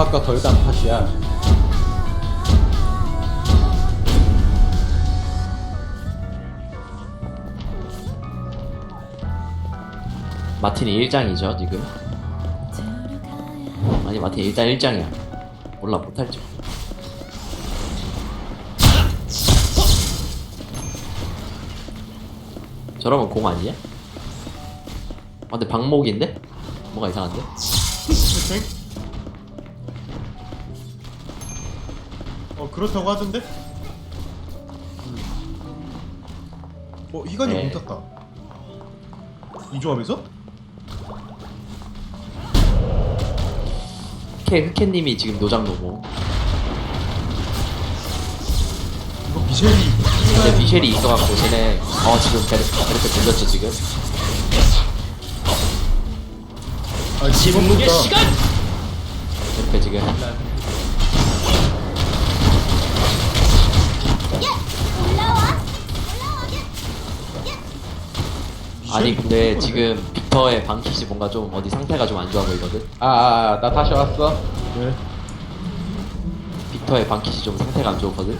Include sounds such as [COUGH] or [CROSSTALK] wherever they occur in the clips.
단팥과 덜 단팥이야. 마틴이 1장이죠 지금 아니 마틴 일단 1장이야 몰라 못할지 저러면 공 아니냐? 아 근데 방목인데? 뭐가 이상한데? [LAUGHS] 어 그렇다고 하던데? 어 희관이 네. 공 탔다 이 조합에서? 흑해 흑해님이 지금 노장노고 이거 미셸이 근데 미셸이 있어갖고 쟤네 어 지금 베르, 베르트 돌렸죠 지금 아 지붕무게 시간! 베르트 지금 아니 근데 지금 빅터의 방킷이 뭔가 좀 어디 상태가 좀 안 좋아 보이거든 아, 아, 아, 나 다시 왔어. 네. 빅터의 방킷이 좀 상태가 안 좋거든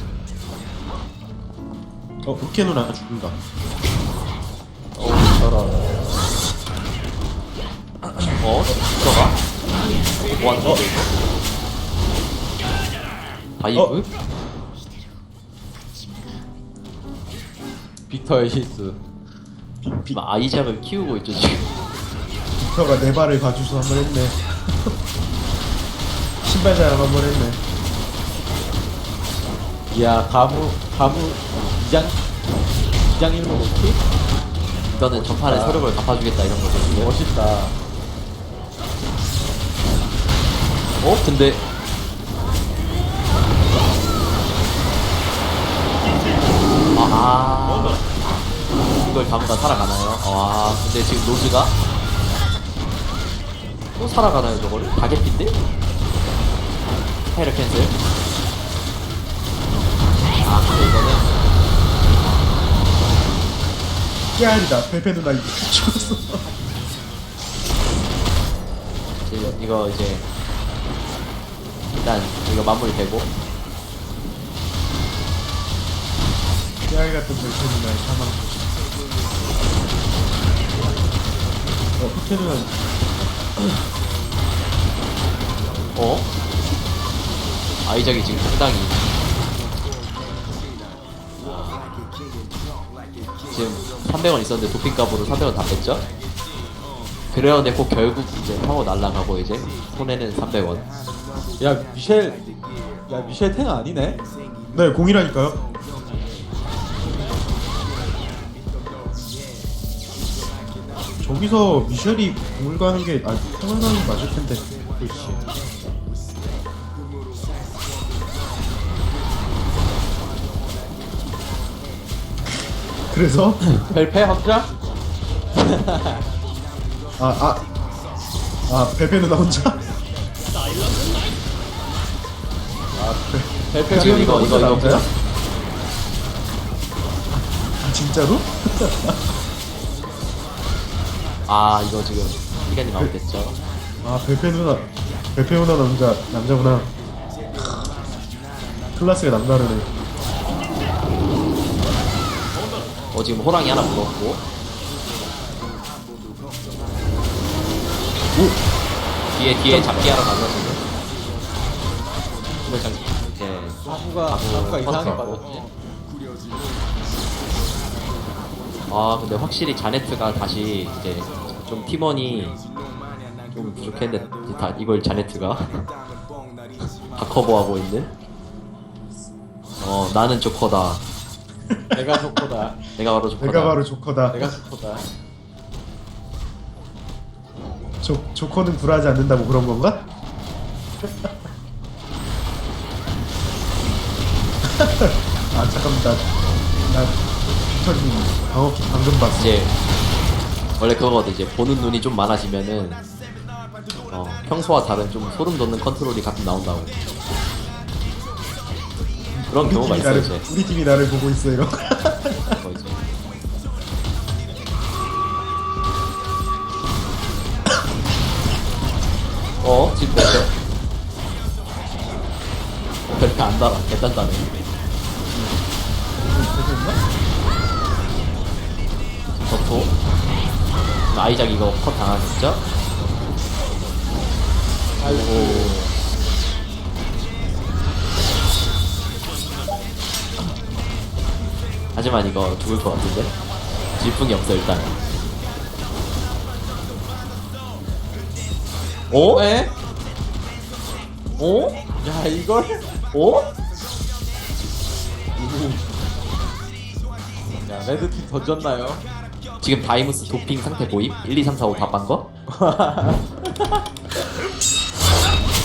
어 흑해 누나 죽는다 어우, 저런. 어? 빅터가? 뭐 하는 거야 이거? 다이브? 어? 빅터의 실수. 지금 아이작을 키우고 있죠 지금 빅터가 내 발을 봐주서 한 번 했네 신발 자랑 한 번 했네 이야, 가무, 가무, 이장, 이장 일로 놓기? 이거는 전판에 아. 서력을 갚아주겠다 이런 거죠 지금 멋있다. 어? 근데 아, 이걸 다보다 살아가나요? 와 근데 지금 로즈가 또 살아가나요 저거를? 다개핀데? 파이러 캔슬 아 근데 이거는 깨알이다 페페 누나 이거 죽었어 이제 이거 이제 일단 이거 마무리되고 깨알 같은 페페 누나의 사망 어 흑해 누나 어? 아이작이 지금 상당히 지금 300원 있었는데 도핑값으로 300원 다 뺐죠? 그래야 내고 결국 이제 하고 날라가고 이제 손해는 300원 야, 미셸, 야, 미셸 탱 아니네? 네 공이라니까요 저기서 미셸이 공을 가는 게 아, 평안하는 게 맞을 텐데 그렇지 그래서 [LAUGHS] 벨페 혼자? 아아 아 베베 누나 혼자 아 베, 벨페 지금 이거 이거 이거? 뭐야? 아 진짜로? 아 이거 지금 시간이 마무리됐죠? 아 베페 누나 베페 누나 남자 남자구나. 클라스가 남다르네 어 지금 호랑이 하나 물었고. 뒤에 뒤에 잡기 하러 가서 지금? 이거 장 이제 가무가, 가무가 이상하게. 빠졌지. 아 근데 확실히 자네트가 다시 이제 좀 팀원이 좀 부족했는데 다 이걸 자네트가 [LAUGHS] 다 커버하고 있는? 어 나는 조커다. [LAUGHS] 내가 좋고다. 내가 바로 조커다. 내가 바로 조커다. 내가 좋고다. 조, 조커는 굴하지 않는다고 그런 건가? [LAUGHS] 아 잠깐만. 나나 빅터님 방어키 방금 봤어. 이제 원래 그거거든 이제 보는 눈이 좀 많아지면은 어 평소와 다른 좀 소름 돋는 컨트롤이 가끔 나온다고. 그런 우리 경우가 팀이 있어 나를 이제. 우리 팀이 나를 보고 있어 이런 그거 이제 어? 지금 뭐죠? [LAUGHS] 안 달아. 개단단해 아이작 이거 컷 당하겠죠? 아이고 하지만 이거 죽을 것 같은데 질풍이 없어 일단 오? 에? 오? 야 이걸? 오? 야 레드팀 던졌나요? 지금 다이무스 도핑 상태 보임? 1, 2, 3, 4, 5다 빤 거? [LAUGHS]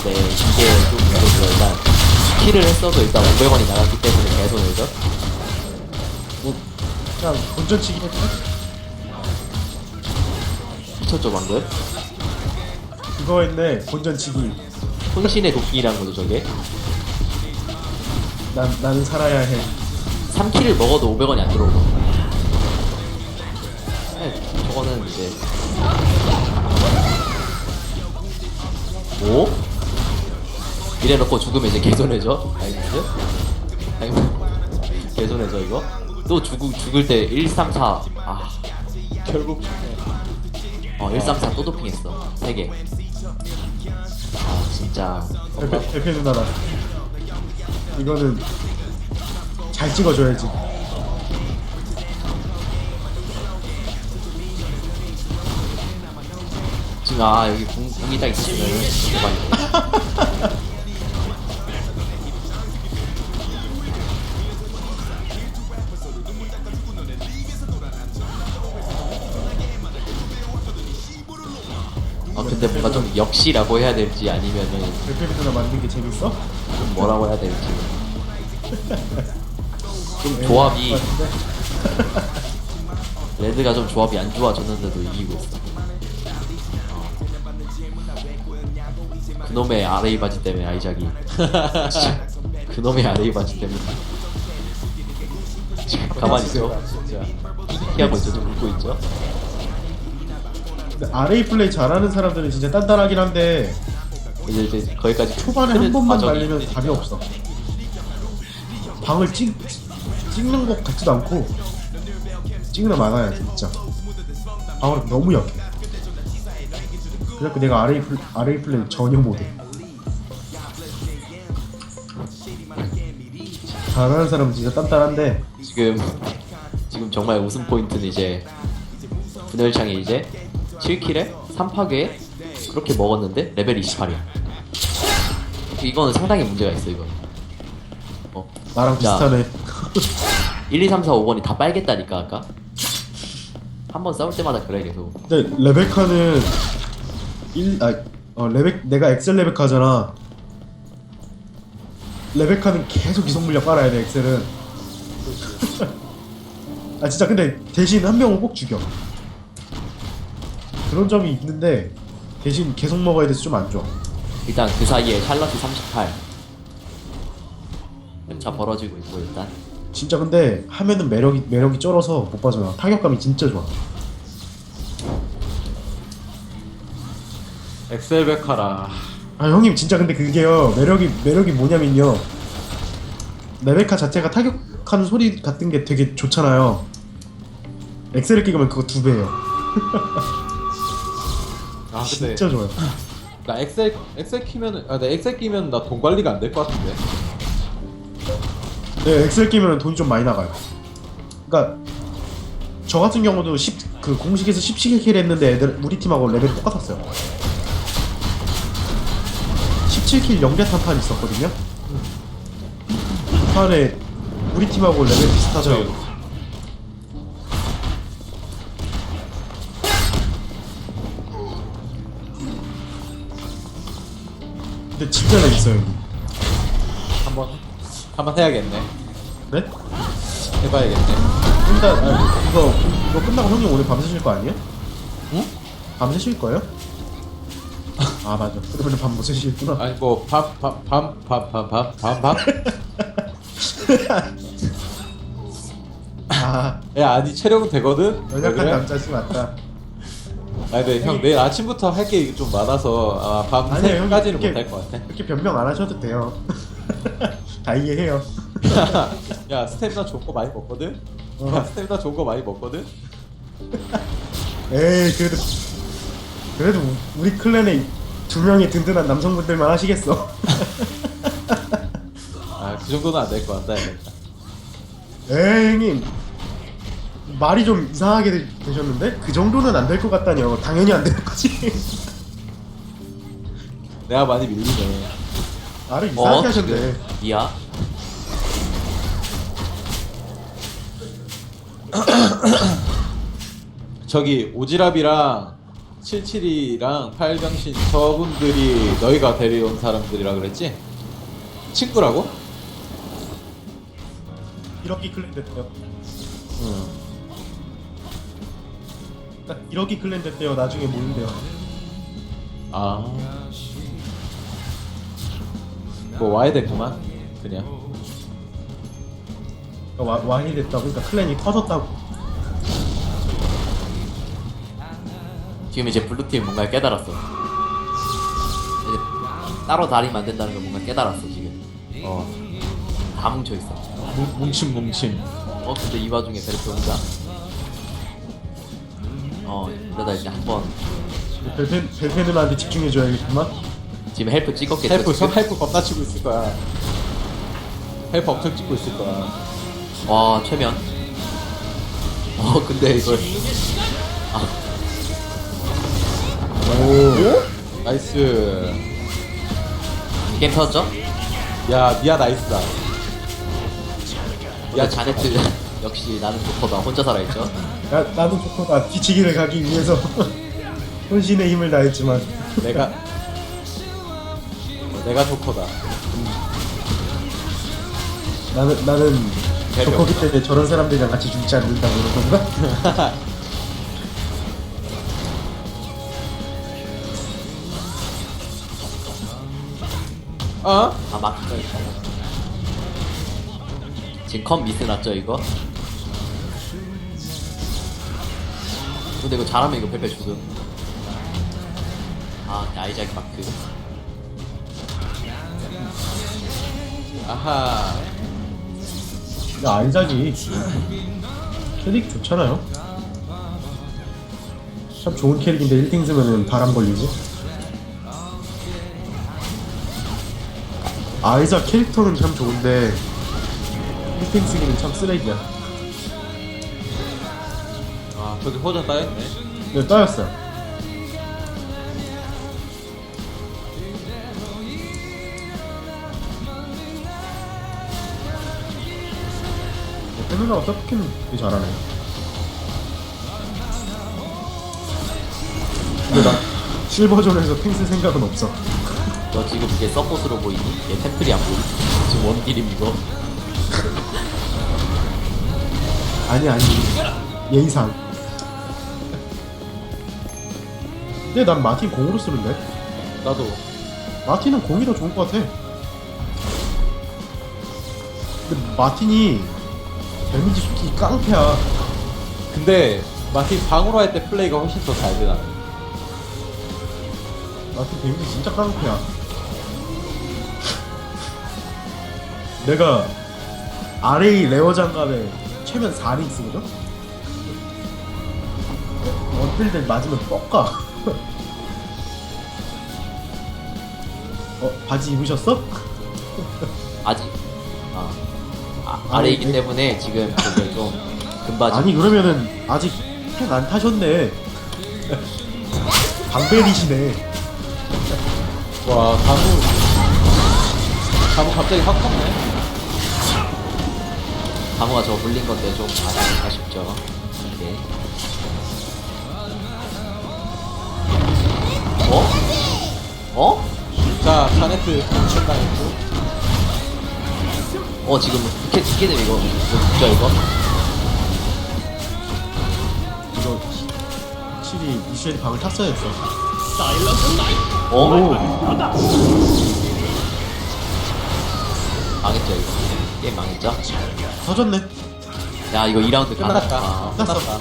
네, 이게 좀 문제죠. 일단 키를 했어도 일단 500원이 나갔기 때문에 개손해죠. 그냥 본전치기 했지? 미쳤죠 방금? 그거 했네 본전치기 혼신의 도핑이라는 거죠 저게. 난, 나는 살아야 해 3키를 먹어도 500원이 안 들어오고. 네, 저거는 이제 오? 이래놓고 죽으면 이제 개손해죠. 다이무스. 다이무스. 개손해죠 이거. 또 죽, 죽을 때 1, 3, 4. 아. 결국 어, 134 또 도핑했어. 3개. 아, 진짜. 대패, 대패 누나라 이거는 잘 찍어줘야지 아, 여기 궁, 궁이 딱 있으시면은 대박이다. 아, 근데 뭔가 좀 역시라고 해야 될지 아니면은 누나 만든 게 재밌어? 좀 뭐라고 해야 될지. 좀 조합이, 같은데? 레드가 좀 조합이 안 좋아졌는데도 이기고 있어. 그놈의 아레이 바지 때문에 아이작이. [LAUGHS] 진짜 그놈의 아레이 바지 때문에. 지금 가만히 있어. 진짜. 피하고 있죠 좀 웃고 있죠? 근데 RA 플레이 잘하는 사람들은 진짜 단단하긴 한데 이제 이제 거기까지 초반에 한 번만 과정이 말리면 답이 없어. 방을 찍, 찍는 것 같지도 않고 찍는 많아야 진짜. 방을 너무 약해 그래서 내가 RA, 플, RA 플레이 전혀 못해. 잘하는 사람은 진짜 단단한데. 지금 지금 정말 웃음 포인트는 이제 분열창이 이제 7킬에 3파괴 그렇게 먹었는데 레벨 28이야. 이거는 상당히 문제가 있어 이거 어. 나랑 야. 비슷하네. 1, 2, 3, 4, 5번이 다 빨겠다니까 아까. 한 번 싸울 때마다 그래 계속. 근데 레베카는 1, 아, 어, 레베, 내가 엑셀 레베카잖아. 레베카는 계속 이속 물량 빨아야 돼, 엑셀은. [LAUGHS] 아, 진짜 근데 대신 한 명은 꼭 죽여. 그런 점이 있는데, 대신 계속 먹어야 돼서 좀 안 좋아. 일단 그 사이에 샬럿이 38차 벌어지고 있고 일단 진짜 근데 하면은 매력이, 매력이 쩔어서 못 빠져나. 타격감이 진짜 좋아. 엑셀베카라 아, 형님, 진짜 근데 그게요, 매력이, 매력이 뭐냐면요. 레베카 자체가 타격하는 소리 같은 게 되게 좋잖아요. 엑셀을 끼면 그거 두 배예요. 아 근데 진짜 좋아요. 나 엑셀 엑셀 키면은 아나 엑셀 끼면 나 돈 관리가 안 될 것 같은데 네, 엑셀 끼면 돈이 좀 많이 나가요. 그러니까 저 같은 경우도 10, 그 공식에서 17킬 했는데 애들 우리 팀하고 레벨이 똑같았어요. 17킬 영대탄 판 있었거든요. 그 판에 우리 팀하고 레벨 비슷하죠. 근데 진짜 재밌어요. 여기. 한번 한번 해야겠네 네? 해봐야겠네 일단 아, 이거 이거 끝나고 형님 오늘 밤새실 거 아니에요? 응? 밤새실 거예요? 아 맞아. 그러면 밤못 새시겠구나. 아니 뭐밥밥밥밥밥밥밥 아야 아니 체력은 되거든 왜 연약한 그래? 남자지 맞다. 아니 근데 형 내일 아침부터 할 게 좀 많아서 아, 밤 아니에요, 형. 새까지는 이렇게- 못할 것 같아 이렇게 변명 안 하셔도 돼요. [LAUGHS] 다 이해해요. [LAUGHS] 야 스태미나 좋은 거 많이 먹거든? 어. 야 스태미나 좋은 거 많이 먹거든? 에이 그래도 그래도 우- 우리 클랜에 두 명의 든든한 남성분들만 하시겠어. [LAUGHS] 아 그 정도는 안 될 것 같다 야. 에이 형님 말이 좀 이상하게 되, 되셨는데 그 정도는 안 될 것 같다니요. 당연히 안 되는 거지. [LAUGHS] 내가 많이 밀리네 말을 이상하게 어 하셨네. 지금 미야 [CLEARS THROAT] 저기 오지랖이랑 77이랑 팔병신 저분들이 너희가 데려온 사람들이라 그랬지? 친구라고? 이렇게 클랜 됐대요. 응. 딱 이렇게 클랜 됐대요. 나중에 모른대요. 아. 뭐 와야 됐구만. 그냥. 와, 와인이 됐다고 그러니까 클랜이 터졌다고. 지금 이제 블루팀 뭔가 깨달았어 이제 따로 다리면 안 된다는 걸 뭔가 깨달았어 지금 어. 다 뭉쳐 있어 뭉, 뭉침 뭉침. 어 근데 이 와중에 베르트 혼자 어 그러다 이제 한번 벨펜 벨펜누나한테 집중해줘야겠구만. 지금 헬프 찍었겠죠 헬프 저 지금? 헬프 겁나 치고 있을 거야. 헬프 엄청 찍고 있을 거야. 와 최면 어 근데 이걸 오. 나이스. 게임 터졌죠? 야 미아 나이스다. 야 자네트 [LAUGHS] 역시 나는 조커다 혼자 살아있죠 나, 나도 조커가 뒤치기를 가기 위해서 [LAUGHS] 혼신의 힘을 다했지만 내가 내가 조커다. 나는 나는 배려. 조커기 때문에 저런 사람들이랑 같이 죽지 않는다고 그런 건가? [LAUGHS] 어? 아 막히죠 이거 지금 컴 미스 났죠 이거? 근데 이거 잘하면 이거 펠펠 죽음 아 아이작 마크 아하. 야 아이작이 캐릭 좋잖아요. 참 좋은 캐릭인데 1등 쓰면은 바람 걸리고. 아이작 캐릭터는 참 좋은데 1등 쓰기는 참 쓰레기야. 아 저기 호전 따였네. 네, 따였어요. 페누나가 서프키는 되게 잘하네. 근데 나 실버존에서 탱쓸 생각은 없어. 너 지금 이게 서폿으로 보이니? 얘 템플이 안 보이니? 지금 원딜임 이거 [LAUGHS] 아니 아니 예의상. 근데 난 마틴 공으로 쓰는데. 나도. 마틴은 공이 더 좋은 것 같아. 근데 마틴이 데미지 솔직히 깡패야. 근데 마틴 방으로 할 때 플레이가 훨씬 더 잘 되나. 마틴 데미지 진짜 깡패야. 내가 RA 레어 장갑에 최면 4링 쓰거든? 원필들 맞으면 뻑가. 어, 바지 입으셨어? 아직 아, 아 아니, 아래이기 네. 때문에 지금 그게 좀 금바지 아니 그러면은 아직 펜안 타셨네. 방벨이시네. 와 가무. 가무 갑자기 확 컸네. 강호가 저거 물린 건데 좀 아쉽, 아쉽죠 이게 어? 어? 자 자네트 당했고. 어 지금 이렇게 이게 되면 이거 이거 진짜 이거? 이거 확실히 미셸이 방을 탔어야 했어. 어? 망했죠 이거 게임 망했죠? 터졌네. 야 이거 2라운드 간다 끝났다. 아, 끝났다.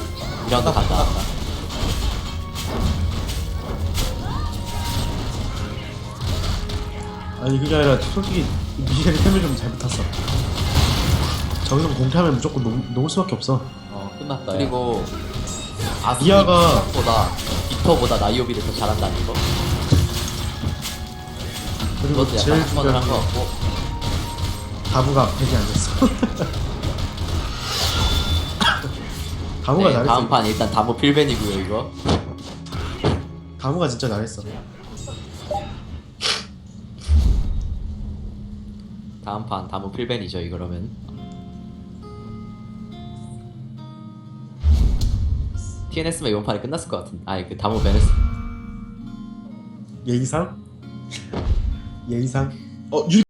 2라운드 간다 아니 그게 아니라 솔직히 미셸이 템을 좀 잘 붙었어 저기서 공태하면 무조건 녹, 녹을 수밖에 없어 어 끝났다. 야. 그리고 아스미 미아가- 보다 빅터보다 나이오비를 더 잘한다는 거. 그리고 그것도 제일 약간 한번을 중요한 한거 게 같고. 다부가 안 됐어 다부가 네, 잘했어 다음 판 일단 다모 필벤이고요 이거. 다부가 진짜 잘했어 다음 판 다모 필벤이죠 이거라면. TNS면 이번 판에 끝났을 것 같은. 아니 그 다모 베네스. 예의상? [LAUGHS] 예의상? 어, 유...